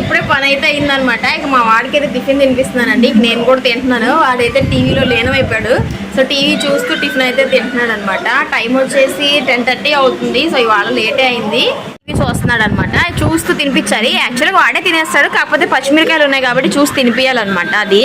ఇప్పుడే పని అయితే అయిందనమాట ఇక మా వాడికి అయితే టిఫిన్ తినిపిస్తున్నానండి. ఇక నేను కూడా తింటున్నాను. వాడైతే టీవీలో లేనమైపోయాడు. సో టీవీ చూస్తూ టిఫిన్ అయితే తింటున్నాడు అనమాట టైం వచ్చేసి టెన్ థర్టీ అవుతుంది. సో ఇవాళ లేటే అయింది. టీవీ చూస్తున్నాడు అనమాట చూస్తూ తినిపించాలి. యాక్చువల్గా వాడే తినేస్తాడు. కాకపోతే పచ్చిమిరకాయలు ఉన్నాయి కాబట్టి చూసి తినిపించాలన్నమాట అది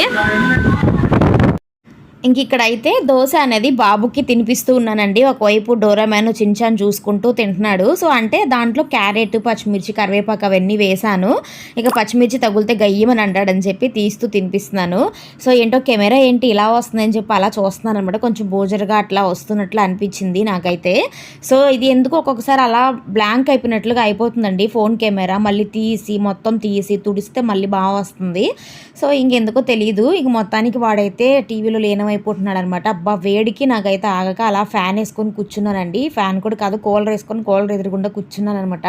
ఇంక ఇక్కడ అయితే దోశ అనేది బాబుకి తినిపిస్తూ ఉన్నానండి. ఒకవైపు డోరామ్యాన్ చించాన్ చూసుకుంటూ తింటున్నాడు. సో అంటే దాంట్లో క్యారెట్ పచ్చిమిర్చి కరివేపాకు అవన్నీ వేసాను ఇక పచ్చిమిర్చి తగిలితే గయ్యమని అంటాడని చెప్పి తీస్తూ తినిపిస్తున్నాను. సో ఏంటో కెమెరా ఏంటి ఇలా వస్తుందని చెప్పి అలా చూస్తున్నాను అనమాట కొంచెం బోజరుగా అట్లా వస్తున్నట్లు అనిపించింది నాకైతే. సో ఇది ఎందుకు ఒక్కొక్కసారి అలా బ్లాంక్ అయిపోయినట్లుగా అయిపోతుందండి ఫోన్ కెమెరా. మళ్ళీ తీసి మొత్తం తీసి తుడిస్తే మళ్ళీ బాగా వస్తుంది. సో ఇంకెందుకో తెలియదు ఇంక మొత్తానికి వాడైతే టీవీలో అయిపోతున్నాడు అనమాట అబ్బా వేడికి నాకైతే ఆగక అలా ఫ్యాన్ వేసుకొని కూర్చున్నానండి. ఫ్యాన్ కూడా కాదు కూలర్ వేసుకొని కూలర్ ఎదురుగుండా కూర్చున్నాను అనమాట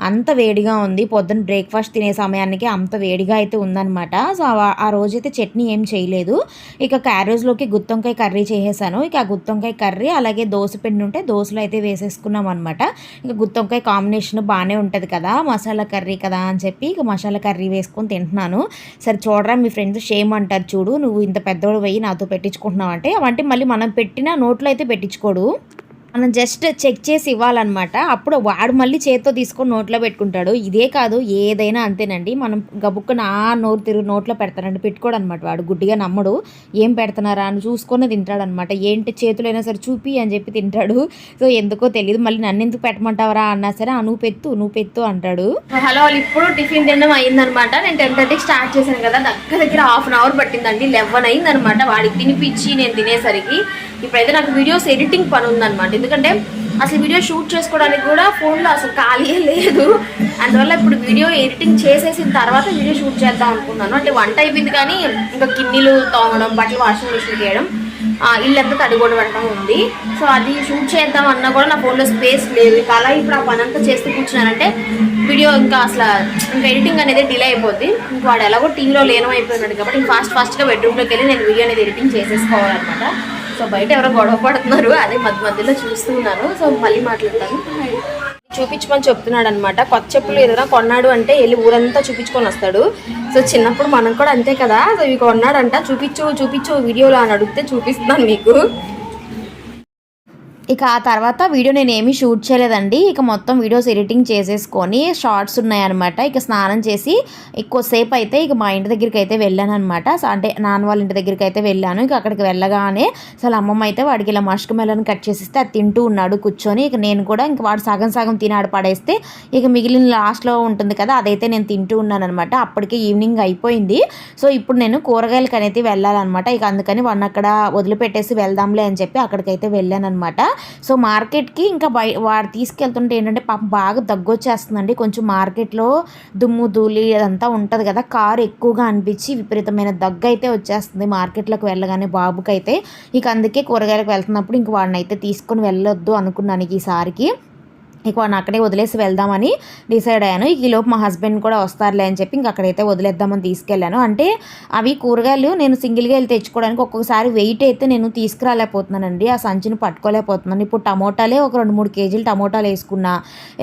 అంత వేడిగా ఉంది. పొద్దున్న బ్రేక్ఫాస్ట్ తినే సమయానికి అంత వేడిగా అయితే ఉందన్నమాట సో ఆ- రోజైతే చట్నీ ఏం చేయలేదు. ఇక క్యారేజ్లోకి గుత్తొంకాయ కర్రీ చేసేసాను. ఇక ఆ గుత్తొంకాయ కర్రీ అలాగే దోశ పిండి ఉంటే దోశలు అయితే వేసేసుకున్నాం అనమాట ఇక గుత్తొంకాయ కాంబినేషన్ బాగానే ఉంటుంది కదా మసాలా కర్రీ కదా అని చెప్పి ఇక మసాలా కర్రీ వేసుకొని తింటున్నాను. సరే చూడరా మీ ఫ్రెండ్స్ షేమ్ అంటారు చూడు. నువ్వు ఇంత పెద్దోడు పోయి నాతో పెట్టించుకుంటున్నావు అంటే అవంటే మళ్ళీ మనం పెట్టిన నోట్లో అయితే పెట్టించుకోడు. మనం జస్ట్ చెక్ చేసి ఇవ్వాలన్నమాట. అప్పుడు వాడు మళ్ళీ చేత్తో తీసుకొని నోట్లో పెట్టుకుంటాడు. ఇదే కాదు ఏదైనా అంతేనండి. మనం గబుక్కున ఆ నోరు తిరుగు నోట్లో పెడతాడండి పెట్టుకోడు అనమాట వాడు. గుడ్డిగా నమ్మడు. ఏం పెడుతున్నారా అని చూసుకొని తింటాడనమాట ఏంటి చేతులైనా సరే చూపి అని చెప్పి తింటాడు. సో ఎందుకో తెలియదు మళ్ళీ నన్ను ఎందుకు పెట్టమంటావరా అన్నా సరే "ఆ, నువ్వు పెత్తు నువ్వు పెత్తు అంటాడు. హలో వాళ్ళు ఇప్పుడు టిఫిన్ తినడం అయిందనమాట నేను టెన్ థర్టీకి స్టార్ట్ చేశాను కదా. దగ్గర దగ్గర హాఫ్ అన్ అవర్ పట్టిందండి. లెవెన్ అయిందనమాట వాడికి తినిపించి నేను తినేసరికి. ఇప్పుడైతే నాకు వీడియోస్ ఎడిటింగ్ పని ఉందనమాట ఎందుకంటే అసలు వీడియో షూట్ చేసుకోవడానికి కూడా ఫోన్లో అసలు ఖాళీ లేదు. అందువల్ల ఇప్పుడు వీడియో ఎడిటింగ్ చేసేసిన తర్వాత వీడియో షూట్ చేద్దాం అనుకున్నాను. అంటే వంట అయిపోయింది కానీ ఇంకా కిన్నీలు తోమడం బట్టలు వాషింగ్ మిషన్ చేయడం ఆ, ఇల్లంతా తడిగొడ పెట్టడం ఉంది. సో అది షూట్ చేద్దాం అన్నా కూడా నా ఫోన్లో స్పేస్ లేదు. అలా ఇప్పుడు ఆ పని అంతా చేస్తూ కూర్చున్నానంటే వీడియో ఇంకా అసలు ఇంకా ఎడిటింగ్ అనేది డిలే అయిపోద్ది. ఇంకా వాడు ఎలాగో టీవీలో లేనం అయిపోయినాడు కాబట్టి ఫాస్ట్ ఫాస్ట్గా బెడ్రూమ్లోకి వెళ్ళి నేను వీడియో అనేది ఎడిటింగ్ చేసేసుకోవాలన్నమాట. సో బయట ఎవరో గొడవ పడుతున్నారు అదే మధ్య మధ్యలో చూస్తున్నాను సో మళ్ళీ మాట్లాడతాను. చూపించమని చెప్తున్నాడు అనమాట కొత్త చెప్పులు ఏదైనా కొన్నాడు అంటే వెళ్ళి ఊరంతా చూపించుకొని వస్తాడు. సో చిన్నప్పుడు మనం కూడా అంతే కదా. సో ఇవి కొన్నాడంట చూపించు చూపించు వీడియోలో అని అడిగితే చూపిస్తున్నాను మీకు. ఇక ఆ తర్వాత వీడియో నేను ఏమీ షూట్ చేయలేదండి. ఇక మొత్తం వీడియోస్ ఎడిటింగ్ చేసేసుకొని షార్ట్స్ ఉన్నాయన్నమాట. ఇక స్నానం చేసి ఎక్కువసేపు అయితే ఇక మా ఇంటి దగ్గరికి అయితే వెళ్ళాను అనమాట అంటే నాన్న వాళ్ళ ఇంటి దగ్గరికి అయితే వెళ్ళాను. ఇక అక్కడికి వెళ్ళగానే అసలు అమ్మమ్మ అయితే వాడికి ఇలా మష్క మెల్లని కట్ చేసిస్తే అది తింటూ ఉన్నాడు కూర్చొని. ఇక నేను కూడా ఇంక వాడు సగం సగం తినాడు పడేస్తే ఇక మిగిలిన లాస్ట్లో ఉంటుంది కదా అదైతే నేను తింటూ ఉన్నాను అనమాట అప్పటికే ఈవినింగ్ అయిపోయింది. సో ఇప్పుడు నేను కూరగాయలకి అనేది వెళ్ళాలన్నమాట. ఇక అందుకని వన్ అక్కడ వదిలిపెట్టేసి వెళ్దాంలే అని చెప్పి అక్కడికైతే వెళ్ళాను అనమాట సో మార్కెట్కి ఇంకా బయ వాడు తీసుకెళ్తుంటే ఏంటంటే పాప బాగా దగ్గొచ్చేస్తుందండి. కొంచెం మార్కెట్లో దుమ్ము ధూళి అదంతా ఉంటుంది కదా. కారు ఎక్కువగా అనిపించి విపరీతమైన దగ్గు అయితే వచ్చేస్తుంది మార్కెట్లోకి వెళ్ళగానే బాబుకైతే. ఇక అందుకే కూరగాయలకు వెళ్తున్నప్పుడు ఇంక వాడిని అయితే తీసుకొని వెళ్ళొద్దు అనుకున్నాను ఈసారికి ఇక వాడిని అక్కడే వదిలేసి వెళ్దామని డిసైడ్ అయ్యాను. ఈలోపు మా హస్బెండ్ కూడా వస్తారులే అని చెప్పి ఇంక అక్కడైతే వదిలేద్దామని తీసుకెళ్ళాను. అంటే అవి కూరగాయలు నేను సింగిల్గా వెళ్ళి తెచ్చుకోవడానికి ఒక్కొక్కసారి వెయిట్ అయితే నేను తీసుకురాలేకపోతున్నానండి. ఆ సంచిని పట్టుకోలేకపోతున్నాను. ఇప్పుడు టమోటాలే ఒక రెండు మూడు కేజీలు టమోటాలు వేసుకున్నా.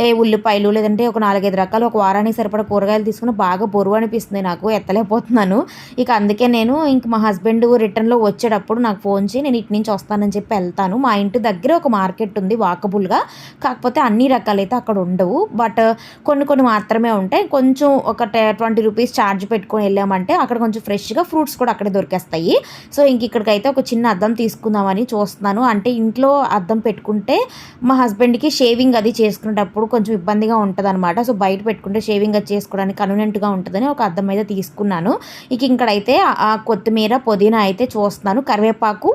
ఏ ఉల్లిపాయలు లేదంటే ఒక నాలుగైదు రకాలు ఒక వారానికి సరిపడా కూరగాయలు తీసుకుని బాగా బరువు అనిపిస్తుంది నాకు. ఎత్తలేకపోతున్నాను. ఇక అందుకే నేను ఇంక మా హస్బెండ్ రిటర్న్లో వచ్చేటప్పుడు నాకు ఫోన్ చేసి నేను ఇటు నుంచి వస్తానని చెప్పి వెళ్తాను. మా ఇంటి దగ్గర ఒక మార్కెట్ ఉంది వాకబుల్గా కాకపోతే అన్ని రకాలైతే అక్కడ ఉండవు. బట్ కొన్ని కొన్ని మాత్రమే ఉంటాయి. కొంచెం ఒక ట్వంటీ రూపీస్ ఛార్జ్ పెట్టుకొని వెళ్ళామంటే అక్కడ కొంచెం ఫ్రెష్గా ఫ్రూట్స్ కూడా అక్కడే దొరికేస్తాయి. సో ఇంక ఇక్కడికైతే ఒక చిన్న అద్దం తీసుకుందామని చూస్తున్నాను. అంటే ఇంట్లో అద్దం పెట్టుకుంటే మా హస్బెండ్కి షేవింగ్ అది చేసుకునేటప్పుడు కొంచెం ఇబ్బందిగా ఉంటుంది అనమాట సో బయట పెట్టుకుంటే షేవింగ్ అది చేసుకోవడానికి కన్వీనెంట్గా ఉంటుందని ఒక అద్దం అయితే తీసుకున్నాను. ఇక ఇక్కడైతే ఆ కొత్తిమీర పుదీనా అయితే చూస్తున్నాను. కరివేపాకు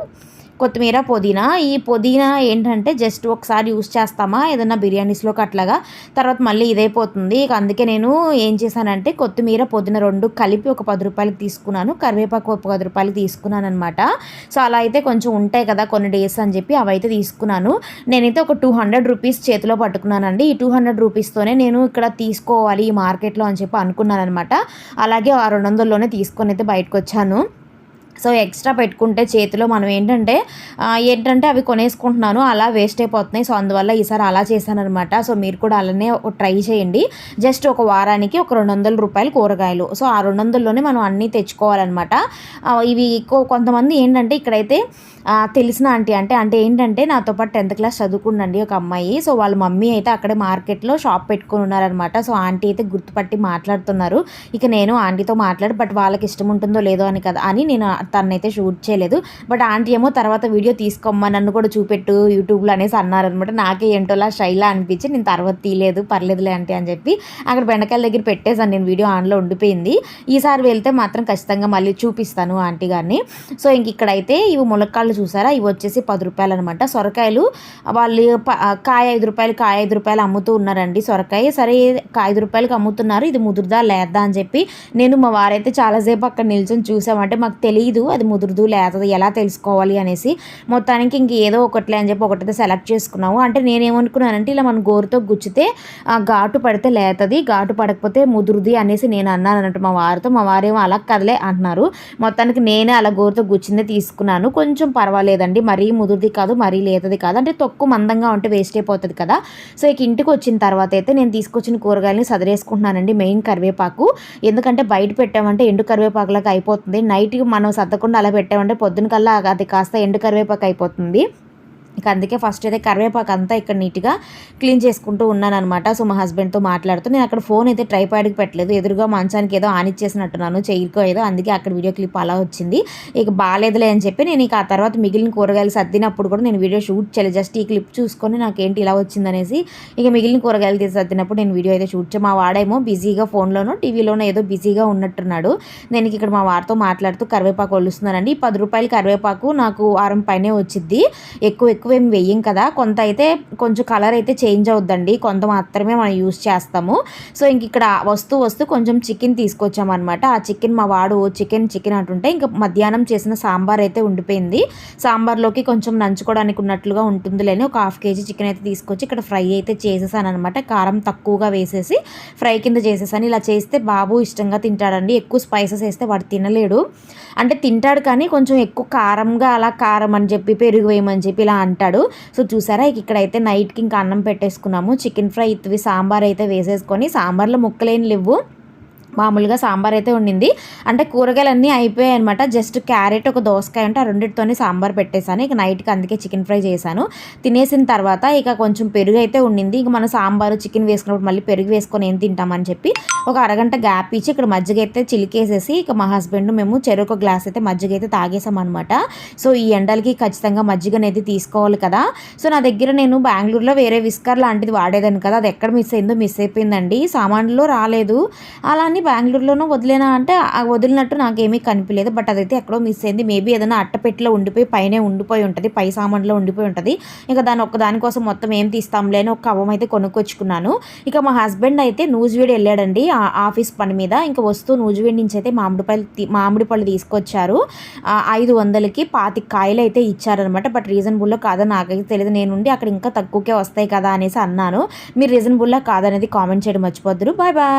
కొత్తిమీర పుదీనా. ఈ పుదీనా ఏంటంటే జస్ట్ ఒకసారి యూస్ చేస్తామా? ఏదైనా బిర్యానీస్లోకి అట్లాగా. తర్వాత మళ్ళీ ఇదైపోతుంది ఇక అందుకే నేను ఏం చేశానంటే కొత్తిమీర పుదీనా రెండు కలిపి ఒక పది రూపాయలకి తీసుకున్నాను. కరివేపాకు ఒక పది రూపాయలకి తీసుకున్నాను అనమాట సో అలా అయితే కొంచెం ఉంటాయి కదా కొన్ని డేస్ అని చెప్పి అవైతే తీసుకున్నాను. నేనైతే ఒక టూ హండ్రెడ్ రూపీస్ చేతిలో పట్టుకున్నానండి. ఈ టూ హండ్రెడ్ రూపీస్తోనే నేను ఇక్కడ తీసుకోవాలి ఈ మార్కెట్లో అని చెప్పి అనుకున్నాను అనమాట అలాగే ఆ రెండు వందల్లోనే తీసుకొని అయితే బయటకు వచ్చాను. సో ఎక్స్ట్రా పెట్టుకుంటే చేతిలో మనం ఏంటంటే ఏంటంటే అవి కొనేసుకుంటున్నాను అలా వేస్ట్ అయిపోతున్నాయి. సో అందువల్ల ఈసారి అలా చేశాను సో మీరు కూడా అలానే ట్రై చేయండి. జస్ట్ ఒక వారానికి ఒక రెండు వందల రూపాయలు కూరగాయలు. సో ఆ రెండు వందల్లోనే మనం అన్నీ తెచ్చుకోవాలన్నమాట. ఇవి కొంతమంది ఏంటంటే ఇక్కడైతే తెలిసిన ఆంటీ అంటే అంటే ఏంటంటే నాతో పాటు టెన్త్ క్లాస్ చదువుకుండండి ఒక అమ్మాయి. సో వాళ్ళ మమ్మీ అయితే అక్కడే మార్కెట్లో షాప్ పెట్టుకుని ఉన్నారనమాట సో ఆంటీ అయితే గుర్తుపట్టి మాట్లాడుతున్నారు. ఇక నేను ఆంటీతో మాట్లాడు బట్ వాళ్ళకి ఇష్టం ఉంటుందో లేదో అని కదా అని నేను తనైతే షూట్ చేయలేదు. బట్ ఆంటీ ఏమో తర్వాత వీడియో తీసుకోమ్మా నన్ను కూడా చూపెట్టు యూట్యూబ్లో అనేసి అన్నారనమాట. నాకే ఏంటోలా శైలా అనిపించి నేను తర్వాత తీయలేదు పర్లేదులే ఆంటీ అని చెప్పి అక్కడ బెండకాయల దగ్గర పెట్టేసాను నేను వీడియో ఆన్లో ఉండిపోయింది. ఈసారి వెళ్తే మాత్రం ఖచ్చితంగా మళ్ళీ చూపిస్తాను ఆంటీ గారిని. సో ఇంక ఇక్కడైతే ఇవి ములక్కాళ్ళు చూసారా? ఇవి వచ్చేసి పది రూపాయలు అనమాట. సొరకాయలు వాళ్ళు కాయ ఐదు రూపాయలు కాయ ఐదు రూపాయలు అమ్ముతూ ఉన్నారండి సొరకాయ. సరే ఐదు రూపాయలకి అమ్ముతున్నారు. ఇది ముదురుదా లేదా అని చెప్పి నేను మా వారైతే చాలాసేపు అక్కడ నిల్చొని చూసామంటే మాకు తెలియదు. అది ముదురుదు లేదది ఎలా తెలుసుకోవాలి అనేసి. మొత్తానికి ఇంక ఏదో ఒకట్లే అని చెప్పి ఒకటితో సెలెక్ట్ చేసుకున్నాము. అంటే నేనేమనుకున్నానంటే ఇలా మన గోరుతో గుచ్చితే ఘాటు పడితే లేతది ఘాటు పడకపోతే ముదురుది అనేసి నేను అన్నాను అన్నట్టు మా వారితో. మా వారేమో అలా కదలే అంటున్నారు. మొత్తానికి నేనే అలా గోరుతో గుచ్చిందే తీసుకున్నాను. కొంచెం పర్వాలేదండి మరీ ముదురుది కాదు మరీ లేతది కాదు. అంటే తక్కువ మందంగా ఉంటే వేస్ట్ అయిపోతుంది కదా. సో ఇక ఇంటికి వచ్చిన తర్వాత అయితే నేను తీసుకొచ్చిన కూరగాయలని సదరేసుకుంటున్నానండి మెయిన్ కరివేపాకు. ఎందుకంటే బయట పెట్టామంటే ఎండు కరివేపాకులకు అయిపోతుంది. నైట్కి మనం సర్దకుండా అలా పెట్టామంటే పొద్దున కల్లా అది కాస్త ఎండు కరివేపాకు అయిపోతుంది. ఇక అందుకే ఫస్ట్ అయితే కరివేపాకు అంతా ఇక్కడ నీట్గా క్లీన్ చేసుకుంటూ ఉన్నాను అనమాట సో మా హస్బెండ్తో మాట్లాడుతూ నేను అక్కడ ఫోన్ అయితే ట్రైపాడ్కి పెట్టలేదు. ఎదురుగా మంచానికి ఏదో ఆనిచ్చేసినట్టున్నాను చెయ్యికో ఏదో. అందుకే అక్కడ వీడియో క్లిప్ అలా వచ్చింది. ఇక బాగాలేదులే అని చెప్పి నేను ఇక ఆ తర్వాత మిగిలిన కూరగాయలు సర్దినప్పుడు కూడా నేను వీడియో షూట్ చేయలేదు. జస్ట్ ఈ క్లిప్ చూసుకొని నాకేంటి ఇలా వచ్చిందనేసి ఇక మిగిలిన కూరగాయలు తీసి సర్దినప్పుడు నేను వీడియో అయితే షూట్ చే మా వాడేమో బిజీగా ఫోన్లోనో టీవీలోనో ఏదో బిజీగా ఉన్నట్టున్నాడు. నేను ఇక్కడ మా వారితో మాట్లాడుతూ కరివేపాకు వలుస్తున్నానండి పది రూపాయలు కరివేపాకు నాకు వారం పైనే వచ్చింది ఎక్కువ ఎక్కువ ఎక్కువ ఏం వేయం కదా. కొంత అయితే కొంచెం కలర్ అయితే చేంజ్ అవుద్దండి. కొంత మాత్రమే మనం యూస్ చేస్తాము. సో ఇంక ఇక్కడ వస్తూ వస్తూ కొంచెం చికెన్ తీసుకొచ్చామన్నమాట. ఆ చికెన్ మా వాడు చికెన్ చికెన్ అంటుంటే ఇంకా మధ్యాహ్నం చేసిన సాంబార్ అయితే ఉండిపోయింది. సాంబార్లోకి కొంచెం నంచుకోవడానికి ఉన్నట్లుగా ఉంటుంది లేని ఒక హాఫ్ కేజీ చికెన్ అయితే తీసుకొచ్చి ఇక్కడ ఫ్రై అయితే చేసేసాను అనమాట కారం తక్కువగా వేసేసి ఫ్రై కింద చేసేసాను. ఇలా చేస్తే బాబు ఇష్టంగా తింటాడండి. ఎక్కువ స్పైసెస్ వేస్తే వాడు తినలేడు. అంటే తింటాడు కానీ కొంచెం ఎక్కువ కారంగా అలా కారం అని చెప్పి పెరుగు వేయమని చెప్పి ఇలా అంటాడు. సో చూసారా ఇక్కడైతే నైట్కి ఇంకా అన్నం పెట్టేసుకున్నాము. చికెన్ ఫ్రై ఇవి సాంబార్ అయితే వేసేసుకొని సాంబార్లో ముక్కలేని లేవు. మామూలుగా సాంబార్ అయితే ఉండింది. అంటే కూరగాయలు అన్నీ అయిపోయాయి అనమాట జస్ట్ క్యారెట్ ఒక దోసకాయ ఉంటే ఆ రెండింటితోనే సాంబార్ పెట్టేశాను. ఇక నైట్కి అందుకే చికెన్ ఫ్రై చేశాను. తినేసిన తర్వాత ఇక కొంచెం పెరుగు అయితే ఉండింది. ఇక మనం సాంబారు చికెన్ వేసుకున్నప్పుడు మళ్ళీ పెరుగు వేసుకొని ఏం తింటామని చెప్పి ఒక అరగంట గ్యాప్ ఇచ్చి ఇక్కడ మజ్జిగ అయితే చిలికేసేసి ఇక మా హస్బెండ్ మేము చెరుకు గ్లాస్ అయితే మజ్జిగ అయితే తాగేసాం అనమాట సో ఈ ఎండలకి ఖచ్చితంగా మజ్జిగ అనేది తీసుకోవాలి కదా. సో నా దగ్గర నేను బెంగళూరులో వేరే విస్కర్ లాంటిది వాడేదాన్ని కదా. అది ఎక్కడ మిస్ అయిందో మిస్ అయిపోయిందండి. సామాన్లో రాలేదు. అలా అని బెంగళూరులోనూ వదిలేనా అంటే వదిలినట్టు నాకేమీ కనిపించలేదు బట్ అదైతే ఎక్కడో మిస్ అయింది. మేబీ ఏదైనా అట్టపెట్టిలో ఉండిపోయి పైనే ఉండిపోయి ఉంటుంది పై సామాన్లో ఉండిపోయి ఉంటుంది. ఇంకా దాని ఒక్క దానికోసం మొత్తం ఏం తీస్తాంలే అని ఒక కవ్వం అయితే కొనుక్కొచ్చుకున్నాను. ఇక మా హస్బెండ్ అయితే నూజివీడు వెళ్ళాడండి ఆఫీస్ పని మీద. ఇంకా వస్తూ నూజివీడి నుంచి అయితే మామిడి పళ్ళు మామిడి పళ్ళు తీసుకొచ్చారు. ఐదు వందలకి పాతి కాయలు అయితే ఇచ్చారనమాట బట్ రీజనబుల్లో కాదని నాకైతే తెలియదు నేనుండి అక్కడ ఇంకా తక్కువకే వస్తాయి కదా అనేసి అన్నాను. మీరు రీజనబుల్లా కాదనేది కామెంట్ చేయడం మర్చిపోద్దురు. Bye bye.